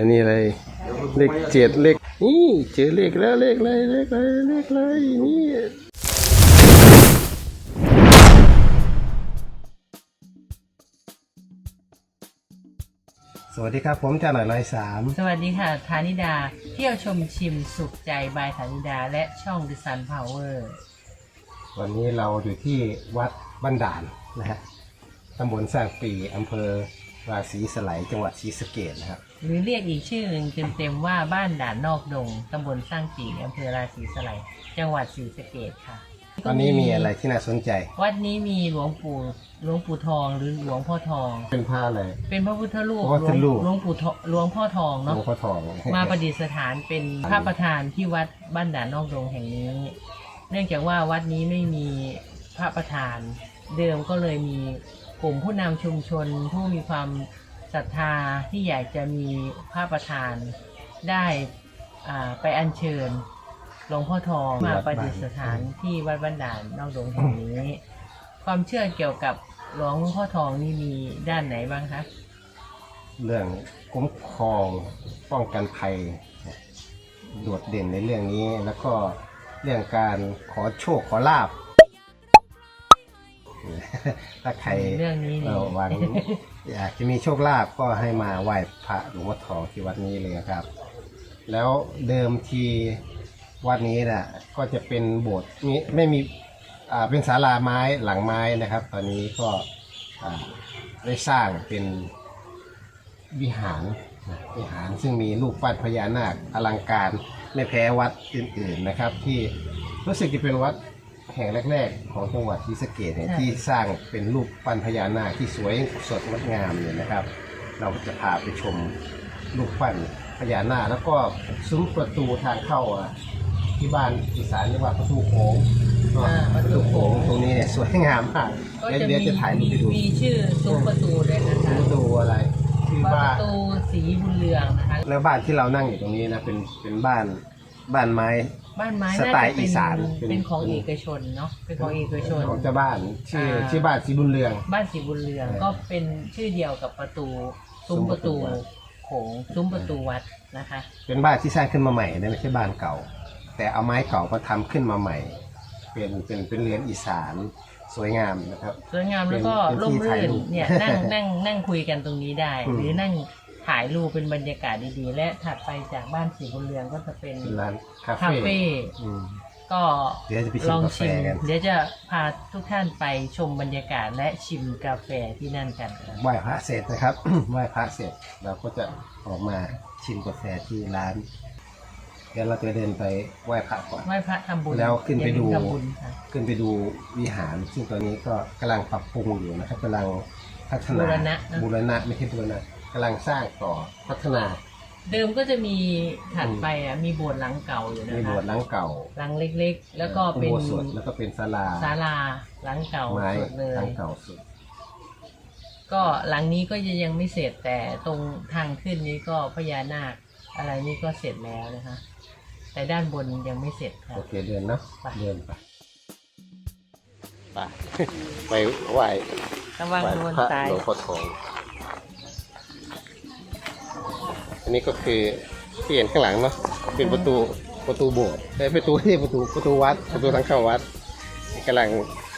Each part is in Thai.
อันนี้อะไร เลขเจ็ดเลขนี่เจอเลขแล้วเลขอะไรเลขอะไรเลขอะไรนี่สวัสดีครับ ผมจ่าหน่อยร้อยสามสวัสดีค่ะธานิดา เที่ยวชมชิมสุขใจบายธานิดา และช่องดิซันพาวเวอร์วันนี้เราอยู่ที่วัดบ้านด่านนะฮะตำบลสร้างปีอำเภอราศีสไลจังหวัดศรีสะเกดนะครับ หรือเรียกอีกชื่อหนึ่งเต็มๆว่าบ้านด่านนอกดงตำบลสร้างปีอำเภอราศีสไลยจังหวัดศรีสะเกดค่ะตอนนี้มีอะไรที่น่าสนใจ วัดนี้มีหลวงปู่หลวงปู่ทองหรือหลวงพ่อทอง เป็นผ้าอะไร เป็นพระพุทธรูปพระพุทธรูป หลวงปู่ทองหลวงพ่อทองหลเนาะวงพ่อทอง มาประดิษฐานเป็นพระประธานที่วัดบ้านด่านนอกดงแห่งนี้ เนื่องจากว่าวัดนี้ไม่มีพระประธาน เดิมก็เลยมีกลุ่มผู้นำชุมชนผู้มีความ ศรัทธาที่อยากจะมีพระประธานได้อ่าไปอัญเชิญหลวงพ่อทองมาประดิษฐานที่วัดบ้านด่านนอกดงแห่งนี้ ความเชื่อเกี่ยวกับหลวงพ่อทองนี่มีด้านไหนบ้างคะเรื่องคุ้มครองป้องกันภัยโดดเด่นในเรื่องนี้แล้วก็เรื่องการขอโชคขอลาบ ถ้าใครเรื่องนี้นี่เอ่อหวังอยากจะมีโชคลาภก็ให้มาไหว้พระหลวงพ่อทองที่วัดนี้เลยครับ แล้วเดิมทีวัดนี้น่ะก็จะเป็นโบสถ์นี้ไม่มีอ่าเป็นศาลาไม้หลังไม้นะครับ ตอนนี้ก็อ่าได้สร้างเป็นวิหารนะวิหารซึ่งมีรูปปั้นพญานาคอลังการไม่แพ้วัดอื่นๆนะครับ ที่รู้สึกจะเป็นวัด แห่งแรก ๆ ของจังหวัดศรีสะเกษเนี่ยใช่ที่สร้างเป็นรูปปั้นพญานาคที่สวยสดงดงามเนี่ยนะครับ เราจะพาไปชมรูปปั้นพญานาคแล้วก็ซุ้มประตูทางเข้าอะที่บ้านอีสานเรียกว่าประตูโค้งอ่าประตูโค้งตรงนี้เนี่ยสวยงามมากก็เดี๋ยวจะเดี๋ยวมีจะถ่ายรูปให้ดูมีชื่อซุ้มประตูด้วยนะคะประตูอะไรชื่อปว่าระตูสีบุญเรืองนะคะ แล้วบ้านที่เรานั่งอยู่ตรงนี้นะเป็นเป็นบ้านบ้านไม้ บ้านไม้สน่าไตจะล์อีเป็นสาน เป็นเป็นของเอกชนเนาะเป็นของเอกชน ของเจ้าบ้านชื่ออ่า ชื่อบ้านสีบุญเรือง บ้านสีบุญเรืองเออก็เป็นชื่อเดียวกับประตูซุ้มประตูโขงซุ้มประตูวัดนะคะ เป็นบ้านที่สร้างขึ้นมาใหม่นะไม่ใช่บ้านเก่า แต่เอาไม้เก่ามาทำขึ้นมาใหม่ เป็นเป็นเป็นเรือนอีสานสวยงามนะครับ สวยงามแล้วก็เป็นร่มที่ถ่ายรื่นรูปเนี่ยนั่งนั่งนั่งคุยกันตรงนี้ได้ อืม หรือนั่ง ถ่ายรูปเป็นบรรยากาศดีๆ และถัดไปจากบ้านสีบุญเรืองก็จะเป็นเป็นร้านคาคาเฟ่เฟ่อืม ก็เดี๋ยวจะไปชิมลองกาแฟชิมกัน เดี๋ยวจะพาทุกท่านไปชมบรรยากาศและชิมกาแฟที่นั่นกันครับ ไหว้พระเสร็จนะครับ ไหว้พระเสร็จเราก็จะออกมาชิมกาแฟที่ร้านเดี๋ยวเราจะเดินไปไหว้พระก่อน ไหว้พระทำบุญแล้วขึ้นไปดู อย่าลืมทำบุญค่ะขึ้นไปดูวิหาร ซึ่งตอนนี้ก็กำลังปรับปรุงอยู่นะครับกำลังพัฒนาบูรณะนะ บูรณะไม่ใช่บูรณะ กำลังสร้างต่อพัฒนาเดิมก็จะมีถัดไปอะมีโบสถ์หลังเก่าอยู่นะมีคะโบสถ์หลังเก่าหลังเล็กๆ แล้วก็เป็นอุโบสถแล้วก็เป็นศาลาศาลาหลังเก่าไม้สุดเลยหลังเก่าสุด ก็หลังนี้ก็จะยังไม่เสร็จแต่ตรงทางขึ้นนี้ก็พญานาคอะไรนี่ก็เสร็จแล้วนะคะ แต่ด้านบนยังไม่เสร็จค่ะโอเคเดินเนาะไปเดินไปไปไปไหว้ระวังไหว้โดนพระตายหลวงพ่อทอง อันนี้ก็คือที่เห็นข้างหลังเนาะเป็นประตูประตูโบสถ์แต่ประตูที่ประตูประตูวัดประตูทางเข้าวัดกำลัง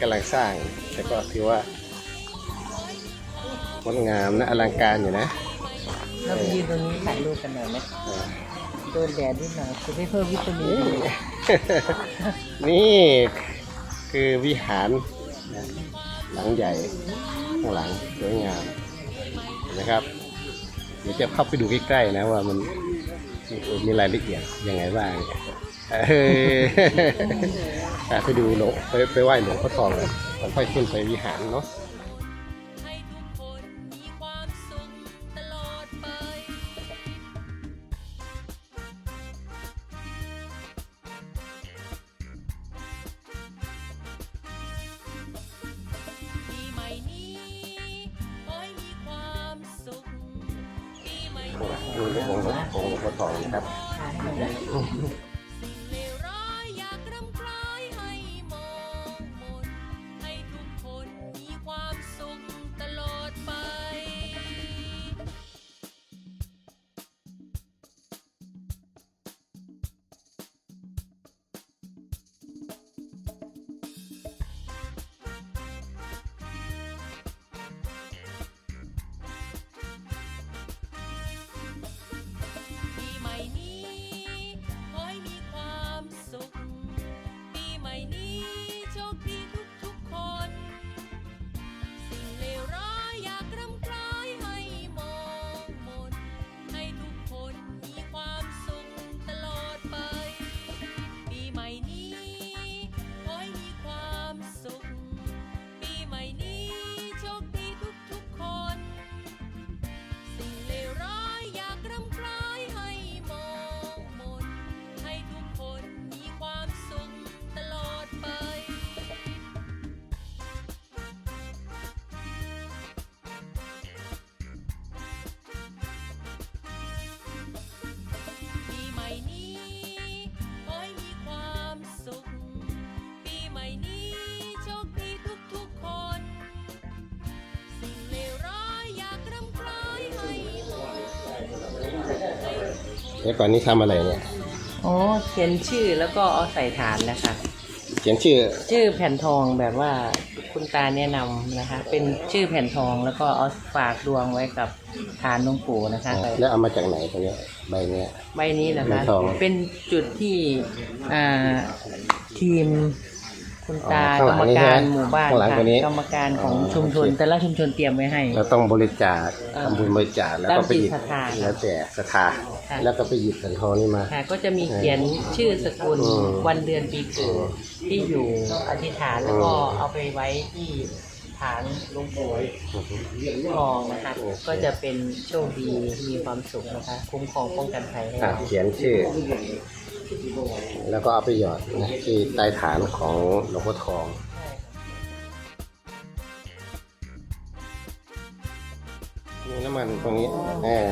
กำลังสร้างแต่ก็ถือว่างดงามนะอลังการอยู่นะเราไปยืนตรงนี้ถ่ายรูปกันหน่อยไหมอ่าโดนแดดนิดหน่อยจะได้เพิ่มวิตามินนี่ดีนี่คือวิหารนะหลังใหญ่ข้างหลังสวยงามเห็นะครับ เดี๋ยวจะเข้าไปดูใกล้ๆนะว่ามันมีมีรายละเอียดยังไงบ้างเอออะไปดูหลวงไปไปไหว้หลวงพ่อทองกันแล้วค่อยขึ้นไปวิหารเนาะ องค์หลวงองค์หลวงพ่อทองนะครับ เดี๋ยวก่อนนี้ทำอะไรเนี่ย อ๋อเขียนชื่อแล้วก็เอาใส่ฐานนะคะ เขียนชื่อ ชื่อแผ่นทองแบบว่าคุณตาแนะนำนะคะ เป็นชื่อแผ่นทองแล้วก็เอาฝากดวงไว้กับฐานหลวงปู่นะคะแล้วเอามาจากไหนตัวเนี้ยใบเนี้ย ใบนี้นะแผ่คะนทอง เป็นจุดที่อ่าทีม คุณตาอ๋อกรข้างหลังนี่รมการใช่ไหมหมู่บ้านข้างหลังค่ะตัวนี้กรรมการของอ๋อชุมชน โอเค แต่ละชุมชนเตรียมไว้ให้ เราต้องบริจาคเอ่อทำบุญบริจาคแล้วตามก็ไปหยิบจิตศรัทธาแล้วแต่ศรัทธาค่ะ แล้วก็ไปหยิบแผ่นทองนี่มา ค่ะก็จะมีเขียนชื่อสกุลอืมวันเดือนปีเกิดที่อยู่อธิษฐานแล้วก็อืม เอาไปไว้ที่ฐานหลวงปู่ทองนะคะก็จะเป็นโชคดีมีความสุขนะคะ คุ้มครองป้องกันภัยให้อะเรา เขียนชื่อ แล้วก็เอาไปหยอดนะที่ใต้ฐานของหลวงพ่อทองมีน้ำมันตรงนี้เออ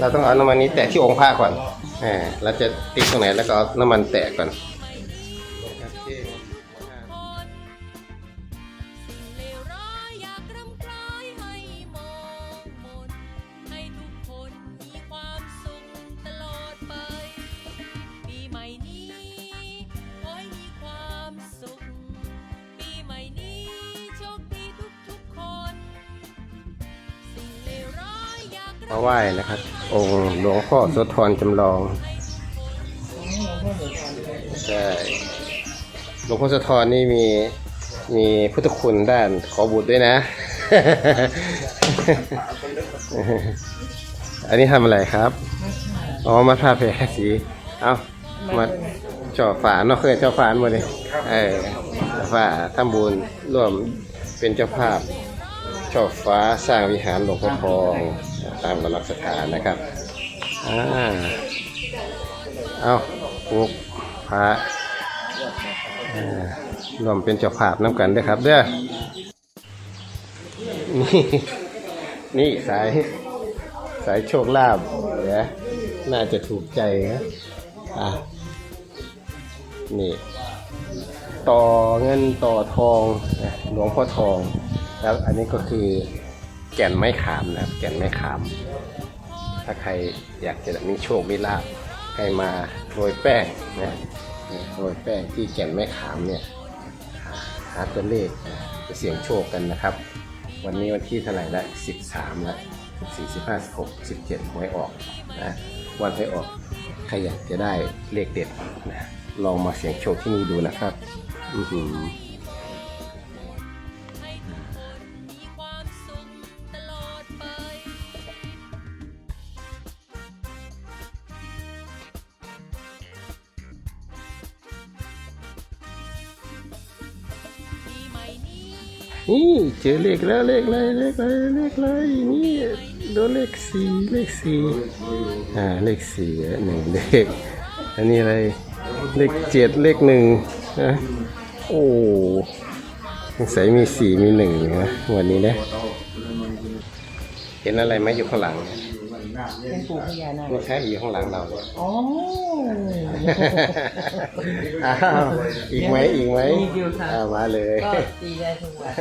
เราต้องเอาน้ำมันนี้แตะที่องค์พระก่อนเออเราจะติดตรงไหนแล้วก็เอาน้ำมันแตะก่อนคน พ่อโสธรจำลองใช่หลวงพ่อโสธรนี่มีมีพุทธคุณด้านขอบุตรด้วยนะ อันนี้ทำอะไรครับ อ๋อ มาทาแผลสี เอามาจ่อฝาเนาะเคยเจ้าฝานมาเลยเออจ่อฝาทำบุญร่วมเป็นเจ้าภาพช่อฟ้าสร้างวิหารหลวงพ่อทองตามกำลังสถานนะครับ อ่าเอาปลูกพระอ่ารวมเป็นเจ้าภาพน้ำกันด้วยครับเด้อนี่นี่สายสายโชคลาภเดี๋ยวน่าจะถูกใจนะอะนี่ ต่อเงินต่อทองนะหลวงพ่อทอง แล้วอันนี้ก็คือแก่นไม้ขามนะครับแก่นไม้ขาม ถ้าใครอยากจะมีโชคมีลาภให้มาโรยแป้งนะโรยแป้งที่แก่นไม้ขามเนี่ยหาตัวเลขจะเสี่ยงโชคกันนะครับ วันนี้วันที่เท่าไหร่ละสิบสามละสี่สิบห้าสิบหกสิบเจ็ดหวยออกนะวันหวยออกใครอยากจะได้เลขเด็ดนะลองมาเสี่ยงโชคที่นี่ดูนะครับ อือหือ นี่เจอเลขแล้วเลขอะไรเลขอะไรเลขอะไรนี่โดนเลขสี่เลขสี่อ่าเลขสี่อะหนึ่งเลขอันนี้อะไรเลขเจ็ดเลขหนึ่งนะโอ้สงสัยมีสี่มีหนึ่งนะวันนี้นะเห็นอะไรไหมอยู่ข้างหลังเป็น ปู่พญานาคไม่ใช่อยู่ข้างหลังเราเนี่ย อ๋อ อ้าวอีกไหมอีกไหมอีกอยู่ค่ะ อ่ามาเลย ก็ตีได้ทุกวัน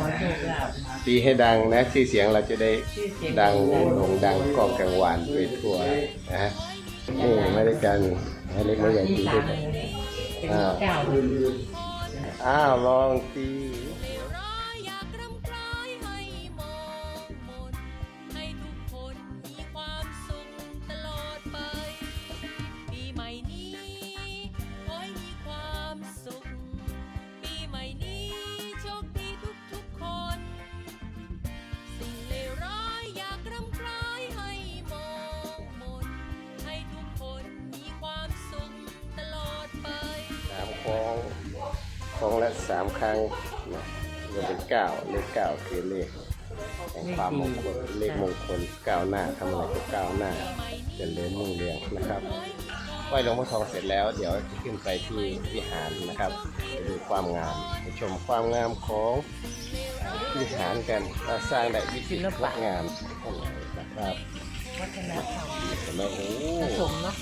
ขอโชคลาภตีให้ดังนะชื่อเสียงเราจะได้ชื่อเสียงดังโด่งดังกองกังวานไปทั่วนะฮะนี่ไม่ได้กันให้เล็กไม่ใหญ่ตีด้วยกัน เป็นเก้า อ้าวลองตี สามครั้งนะรวมเป็นเก้าเลขเก้าคือเลขแห่งความมงคลเลขมงคลก้าวหน้าทำอะไรก็ก้าวหน้าเจริญรุ่งเรืองนะครับไหว้หลวงพ่อทองเสร็จแล้ว เดี๋ยวจะขึ้นไปที่วิหารนะครับไปดูความงามไปชมความงามของวิหารกันว่าสร้างได้วิจิตรงามเท่าไหร่นะครับวัฒนธรรมเห็นไหมโอ้สมเนาะ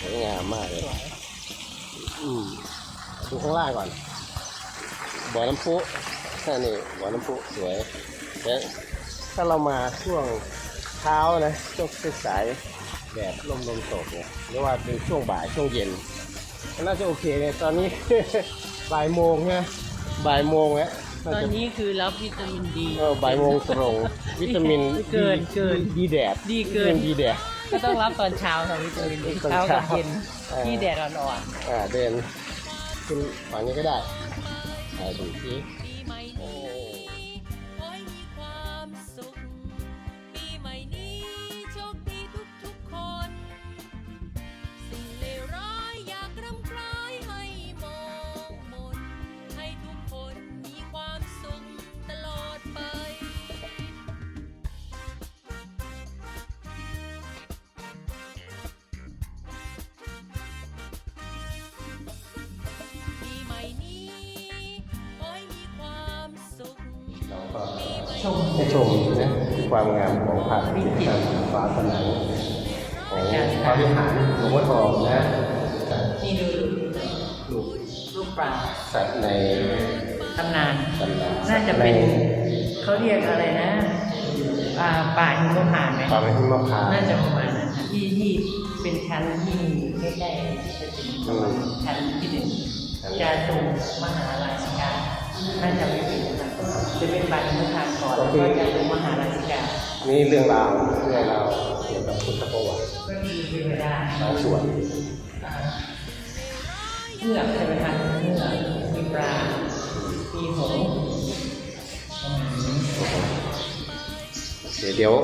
สวยงามมากเลยอืมดูข้างล่างก่อน บ่อน้ำพุนี่นี่บ่อน้ำพุสวยแต่ถ้าเรามาช่วงเช้านะช่วงสายๆแดดลมลมตกเนี่ยหรือว่าเป็นช่วงบ่ายช่วงเย็นก็น่าจะโอเคเลยตอนนี้ บ่ายโมงนะบ่ายโมงแล้วาตอนจะนี้คือรับวิตามินดีเออบ่ายโมงตรง วิตามินเกินเกินดีแดดดีเกินวิตามิดีแดดก็ต้องรับตอนเช้าค่ะวิตามินดีตอนเช้าเช้ากับเย็นเออที่แดดอ่อนอ่าเดินขึ้นฝั่งนี้ก็ได้ อ่าดู ให้ชมนะความงามของพระที่ทำฝาผนังของพระวิหารหลวงพ่อทองนะๆนี่ดูลูกรูปปลาสัตว์ในตำนานตำนานน่าจะเป็นเขาเรียกอะไรนะอ่าป่าหิมพานต์ไหมความเป็นมะพร้าวน่าจะประมาณนั้นค่ะที่ที่เป็นชั้นที่ใกล้ๆที่จะเป็นประมาณชั้นที่หนึ่งจะตรงมหาราชิกาน่าจะไม่ผิดนะคะ จะเป็นป่าหิมพานต์ก่อนแล้วก็จะตรงมหาราชิกานี่เรื่องราวเรื่องราวเกี่ยวกับพุทธประวัติก็มีเทวดาบางส่วนเงือกใช่ไหมคะเงือกมีปลามีหงส์เดี๋ยวเดี๋ยว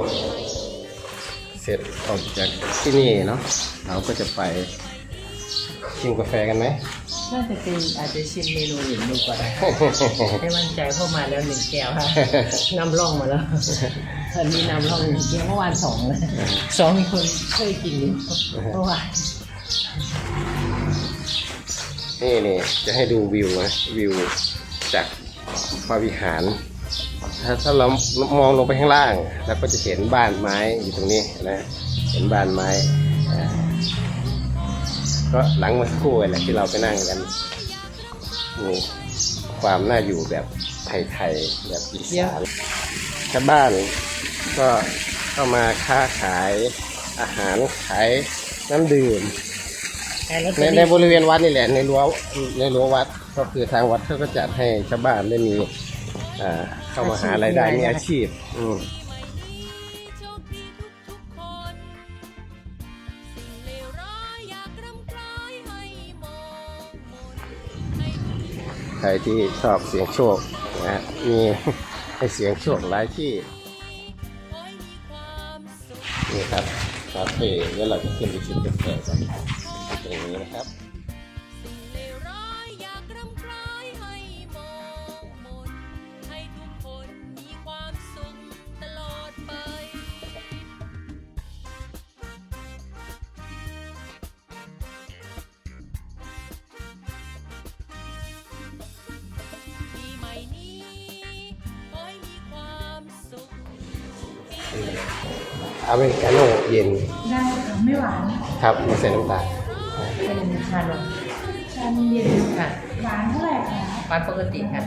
เสร็จออกจากที่นี่เนาะเราก็จะไป ชิมกาแฟกันไหมน่าจะเป็นอาจจะชิมเมนูอื่นดูก่อนให้มั่นใจเข้ามาแล้วหนึ่งแก้วค่ะนำร่องมาแล้วอันนี้นำร่องหนึ่งแก้วเมื่อวานสองเลยสองมีคนเคยกินอยู่เมื่อวานนี่นี่จะให้ดูวิวนะวิวจากพระวิหาร ถ้าถ้าเรามองลงไปข้างล่างเราก็จะเห็นบ้านไม้อยู่ตรงนี้นะ เห็นบ้านไม้อ่า ก็หลังเมาสักครู่แหละที่เราไปนั่งกันนี่ความน่าอยู่แบบไทยๆแบบอีสานชาวบ้านก็เข้ามาค้าขายอาหารขายน้ำดื่มแต่แล้วในในบริเวณวัดนี่แหละในรั้วในรั้ววัดก็คือทางวัดเขาก็จัดให้ชาวบ้านได้มีอ่าเข้ามาหารายได้มีอาชีพ อื รที่ชอบเสียงโชคนะฮะมีให้เสียงโชคหลายที่นี่ครับคาเฟ่แล้วเราจะขึ้นไปชิมกาแฟกันตรงนี้นะครับ อเมริกาโน่เย็น ได้ค่ะไม่หวานครับไม่ใส่น้ำตาลเป็นชานมชันเย็นค่ะหวานเท่าไหร่คะวัดปกติค่ะ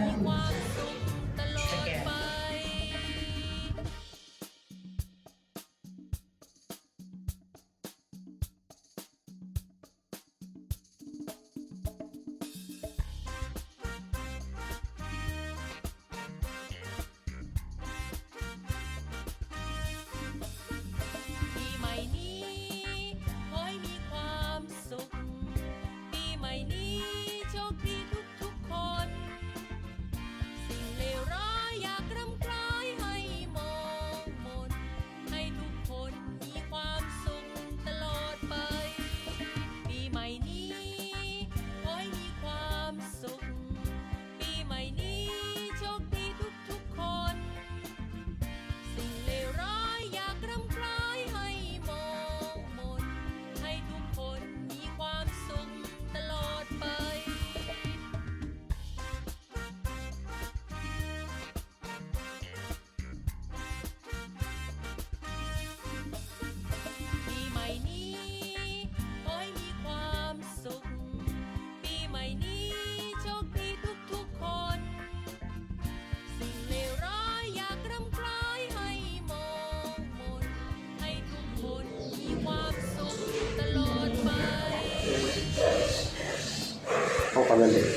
ญวันเด็ก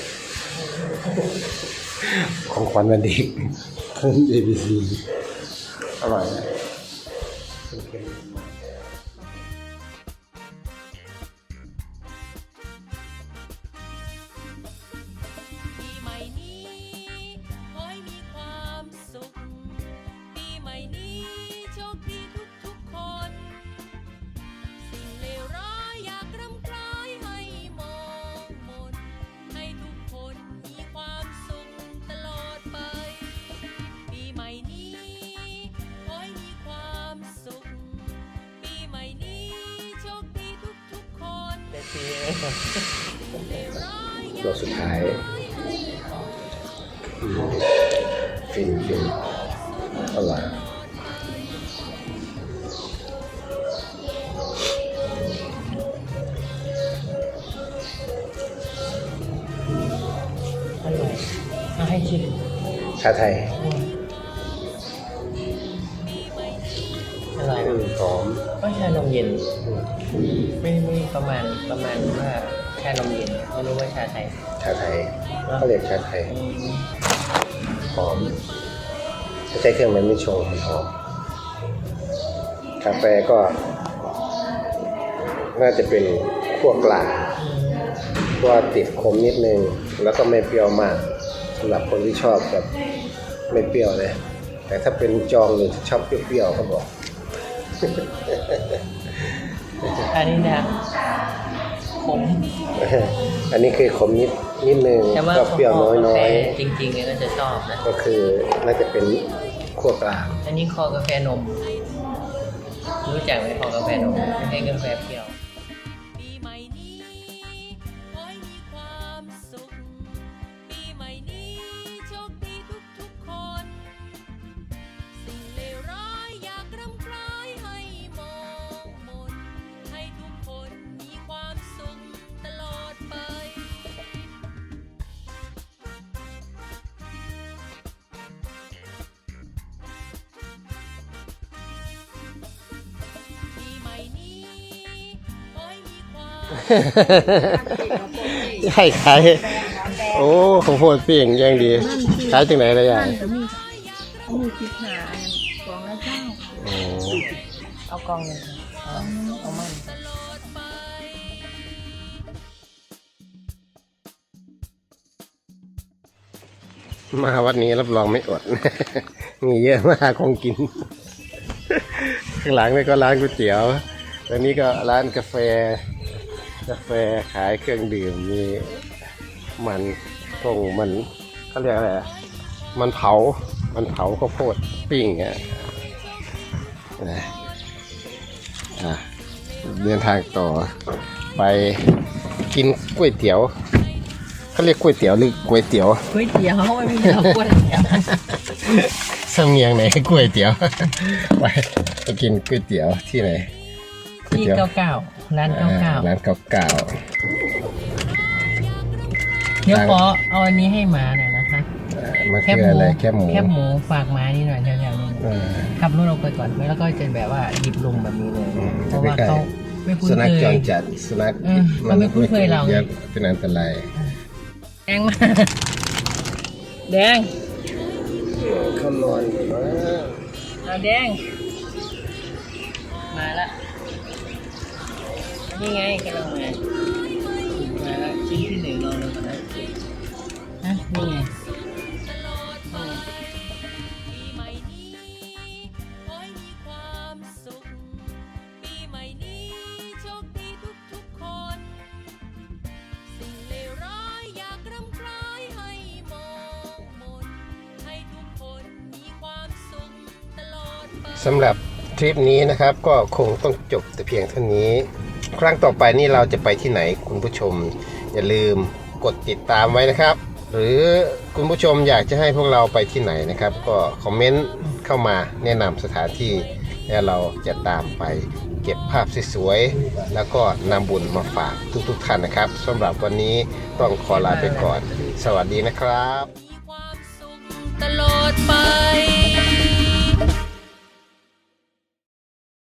ของขวัญวันเด็กเพิ่ม ABC อร่อยนะ ตัวสุดท้ายอืมฟินฟินอร่อยอร่อยเอาให้ชิมชาไทย ชานมเย็น ไม่ไม่ประมาณประมาณว่าชานมเย็นไม่รู้ว่าชาไทย ชาไทยเขาเรียกชาไทยอืมหอมถ้าใช้เครื่องมันไม่ชงมันหอมกาแฟก็ น่าจะเป็นขั้วกลางขั้วติดขมนิดนึง แล้วก็ไม่เปรี้ยวมากสำหรับคนที่ชอบแบบไม่เปรี้ยวนะแต่ถ้าเป็นจองหรือชอบเปรี้ยวๆเขาบอก อันนี้นะผมอันนี้คือขมนิดนิดนึงแต่ว่าก็เปรี้ยวน้อยกาน้แฟอยจริงๆเนี่ยก็จะชอบนะ ก็คือน่าจะเป็นขั้วกลาง อันนี้คอกาแฟนม รู้จักไหมคอกาแฟนมไม่ใช่กาแฟเปรี้ยว ใช่ขาย โอ้ของโพดเปียงยังดี ขายจากไหนระยะบ้านก็มีเขามีคิดหาอันกองละเจ้าโอ้เอากล่องหนึ่งเอาเอามันมาวัดนี้รับรองไม่อด มีเยอะมากของกิน ข้างหลังนี่ก็ร้านก๋วยเตี๋ยวตรงนี้ก็ร้านกาแฟ กาแฟขายเครื่องดื่มมีมันพงมันเขาเรียกอะไรอะมันเผา มันเผาข้าวโพดปิ้งอะนะอะเดินทางต่อไปกินก๋วยเตี๋ยวเขาเรียกก๋วยเตี๋ยวหรือก๋วยเตี๋ยวก๋วยเตี๋ยวไม่มีเอาก๋วยเตี๋ยวสำเนียงไหนก๋วยเตี๋ยวไปไปกินก๋วยเตี๋ยวที่ไหนก๋วยที่เตี๋ยวเก้าเก้า ร้านเก้าเก้าอ่าร้านเก่าเก่าเดี๋ยวขอเอาอันนี้ให้หมาหน่อยนะคะๆอ่ามันแคคืบอหมูอะไรแคบหมูแคบหมูฝากหมานี่หน่อยแถวๆนี้เออขับรถออกไปก่อนแล้วก็จะแบบว่าหยิบลงแบบนี้เลยอืมเพราะว่าจะไม่ใกล้เขาไม่คุ้นสุนัขเคจรยจัดสุนัขเออมันไม่คุ้นเคยเราไงยอะเป็นอันตรายแดงมาแดงเขานอนอยู่นะเอาแดงมาละ นี่ไงกำลังมามาแล้วชิ้นที่หนึ่งรอเรามาแล้วฮะนี่ไงสำหรับทริปนี้นะครับก็คงต้องจบแต่เพียงเท่านี้ ครั้งต่อไปนี่เราจะไปที่ไหนคุณผู้ชม อย่าลืมกดติดตามไว้นะครับ หรือคุณผู้ชมอยากจะให้พวกเราไปที่ไหนนะครับ ก็คอมเมนต์เข้ามาแนะนำสถานที่แล้วเราจะตามไปเก็บภาพสวยๆ แล้วก็นำบุญมาฝากทุกๆท่านนะครับสำหรับวันนี้ต้องขอลาไปก่อน สวัสดีนะครับ ตลอดไป